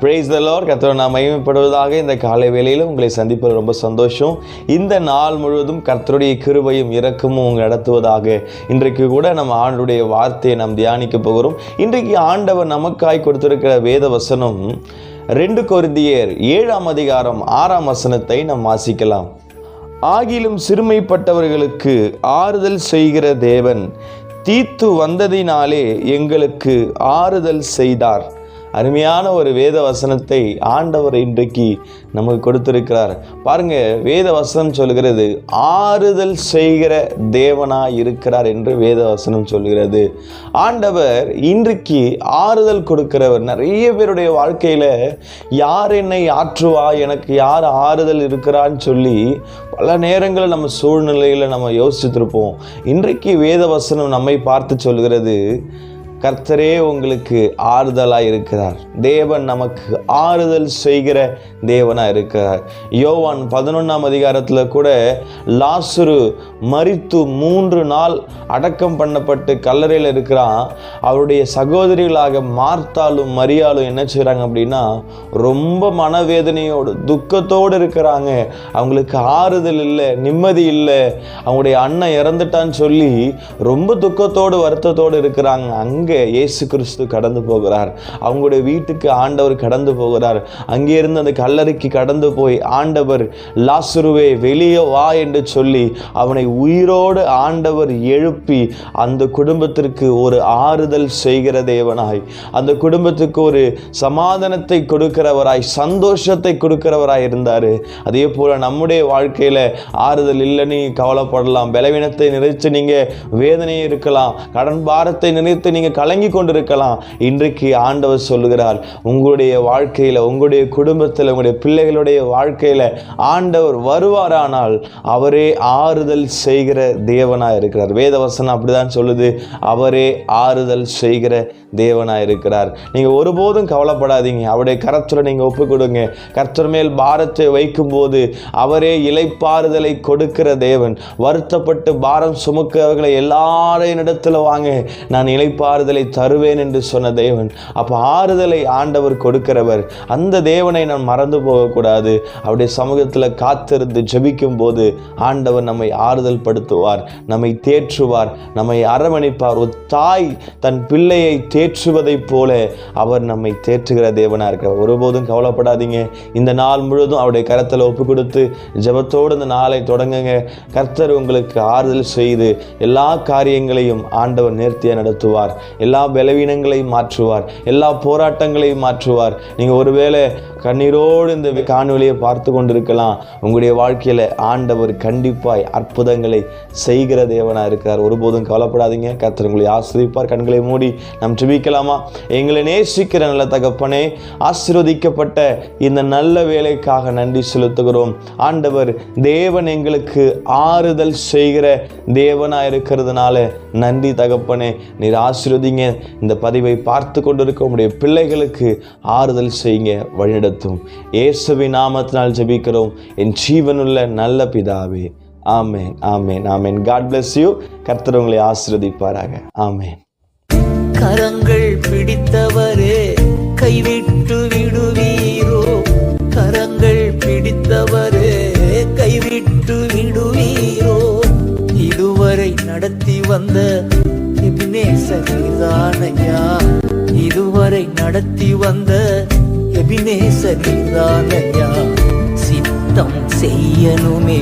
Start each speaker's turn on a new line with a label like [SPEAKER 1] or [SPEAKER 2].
[SPEAKER 1] Brace த Lord கர்த்தர் நாம் மகிமைப்படுவதாக இந்த காலை வேளையில் உங்களை சந்திப்பது ரொம்ப சந்தோஷம். இந்த நாள் முழுவதும் கர்த்தருடைய கிருபையும் இரக்கமும் உங்களை நடத்துவதாக இன்றைக்கு கூட நம்ம ஆண்டுடைய வார்த்தையை நாம் தியானிக்க போகிறோம். இன்றைக்கு ஆண்டவர் நமக்காய் கொடுத்திருக்கிற வேத வசனம் ரெண்டு கொருந்தியர் ஏழாம் அதிகாரம் ஆறாம் வசனத்தை நாம் வாசிக்கலாம். ஆகிலும் சிறுமைப்பட்டவர்களுக்கு ஆறுதல் செய்கிற தேவன் தீத்து வந்ததினாலே எங்களுக்கு ஆறுதல் செய்தார். அருமையான ஒரு வேத வசனத்தை ஆண்டவர் இன்றைக்கு நமக்கு கொடுத்திருக்கிறார். பாருங்க வேத வசனம் சொல்கிறது ஆறுதல் செய்கிற தேவனா இருக்கிறார் என்று வேத வசனம் சொல்கிறது ஆண்டவர் இன்றைக்கு ஆறுதல் கொடுக்கிறவர். நிறைய பேருடைய வாழ்க்கையில் யார் என்னை ஆற்றுவா? எனக்கு யார் ஆறுதல் இருக்கிறான்னு சொல்லி பல நேரங்களில் நம்ம சூழ்நிலையில் நம்ம யோசிச்சுருப்போம் இன்றைக்கு வேத வசனம் நம்மை பார்த்து சொல்கிறது கர்த்தரே உங்களுக்கு ஆறுதலாக இருக்கிறார். தேவன் நமக்கு ஆறுதல் செய்கிற தேவனாக இருக்கிறார். யோவான் பதினொன்றாம் அதிகாரத்தில் கூட லாசுரு மரித்து மூன்று நாள் அடக்கம் பண்ணப்பட்டு கல்லறையில் இருக்கிறான். அவருடைய சகோதரிகளாக மார்த்தாலும் மரியாலும் என்ன செய்கிறாங்க அப்படின்னா ரொம்ப மனவேதனையோடு துக்கத்தோடு இருக்கிறாங்க. அவங்களுக்கு ஆறுதல் இல்லை நிம்மதி இல்லை. அவங்களுடைய அண்ணன் இறந்துட்டான்னு சொல்லி ரொம்ப துக்கத்தோடு வருத்தத்தோடு இருக்கிறாங்க. அங்கே இயேசு கிறிஸ்து கடந்து போகிறார். அவங்களுடைய வீட்டுக்கு ஆண்டவர் கடந்து போகிறார். அங்கே இருந்து அந்த கல்லறைக்கு கடந்து போய் ஆண்டவர் லாசுருவே வெளியே வா என்று சொல்லி அவனை உயிரோடு ஆண்டவர் எழுப்பி அந்த குடும்பத்திற்கு ஒரு ஆறுதல் செய்கிற தேவனாய். அந்த குடும்பத்துக்கு ஒரு சமாதானத்தை கொடுக்கிறவராய் சந்தோஷத்தை கொடுக்கிறவராய் இருந்தார். அதே போல் நம்முடைய வாழ்க்கையில் ஆறுதல் இல்லைன்னு கவலைப்படலாம். பலவீனத்தை நிறைத்து நீங்கள் வேதனை இருக்கலாம். கடன் பாரத்தை நினைத்து நீங்கள் கலங்கி கொண்டிருக்கலாம் இன்றைக்கு ஆண்டவர் சொல்லுகிறார் உங்களுடைய வாழ்க்கையில் உங்களுடைய குடும்பத்தில் உங்களுடைய பிள்ளைகளுடைய வாழ்க்கையில் ஆண்டவர் வருவாரானால் அவரே ஆறுதல் செய்கிற தேவனாக இருக்கிறார் வேதவசனம் அப்படிதான் சொல்லுது அவரே ஆறுதல் செய்கிற தேவனாக இருக்கிறார். நீங்கள் ஒருபோதும் கவலைப்படாதீங்க. அவருடைய கரத்தில் நீங்கள் ஒப்பு கொடுங்க கர்த்தர் மேல் பாரத்தை வைக்கும்போது அவரே இலைப்பாறுதலை கொடுக்கிற தேவன். வருத்தப்பட்டு பாரம் சுமக்கிறவர்களை எல்லாரையும் இடத்துல வாங்க. நான் இலைப்பாறுதலை தருவேன் என்று சொன்ன தேவன். அப்போ ஆறுதலை ஆண்டவர் கொடுக்கிறவர். அந்த தேவனை நான் மறந்து போகக்கூடாது. அவருடைய சமூகத்தில் காத்திருந்து ஜபிக்கும் போது ஆண்டவர் நம்மை ஆறுதல் படுத்துவார் நம்மை தேற்றுவார் நம்மை அரவணைப்பார். ஒரு தாய் தன் பிள்ளையை தே தேற்றுவதைப் போல அவர் நம்மை தேற்றுகிற தேவனாக இருக்கிறார். ஒருபோதும் கவலைப்படாதீங்க. இந்த நாள் முழுவதும் அவருடைய கரத்தில் ஒப்பு கொடுத்து ஜபத்தோடு இந்த நாளை தொடங்குங்க. கர்த்தர் உங்களுக்கு ஆறுதல் செய்து எல்லா காரியங்களையும் ஆண்டவர் நேர்த்தியாக நடத்துவார். எல்லா பலவீனங்களையும் மாற்றுவார். எல்லா போராட்டங்களையும் மாற்றுவார். நீங்கள் ஒருவேளை கண்ணீரோடு இந்த காணொலியை பார்த்து கொண்டிருக்கலாம். உங்களுடைய வாழ்க்கையில் ஆண்டவர் கண்டிப்பாய் அற்புதங்களை செய்கிற தேவனாக இருக்கிறார். ஒருபோதும் கவலைப்படாதீங்க. கர்த்தர் உங்களை ஆசிரிப்பார் கண்களை மூடி நம் ஜெபிக்கலாமா? எங்களை நேசிக்கிற நல்ல தகப்பனே ஆசிர்வதிக்கப்பட்ட இந்த நல்ல வேலைக்காக நன்றி செலுத்துகிறோம். ஆண்டவர் தேவன் எங்களுக்கு ஆறுதல் செய்கிற தேவனாக இருக்கிறதுனால நன்றி தகப்பனே நீர் ஆசிர்வதிங்க. இந்த பதிவை பார்த்து கொண்டிருக்க உடைய பிள்ளைகளுக்கு ஆறுதல் செய்யுங்க வழிநடத்தும். இயேசுவி நாமத்தினால் ஜெபிக்கிறோம். என் ஜீவனுள்ள நல்ல பிதாவே. ஆமேன் ஆமேன் ஆமேன். காட் பிளஸ் யூ கர்த்தர் உங்களை ஆமேன்.
[SPEAKER 2] கரங்கள் பிடித்தவரே கைவிட்டு விடுவீரோ? கரங்கள் பிடித்தவரே கைவிட்டு விடுவீரோ? இதுவரை நடத்தி வந்த எபினேசரிதானையா இதுவரை நடத்தி வந்த எபினேசரிதானையா சித்தம் செய்யணுமே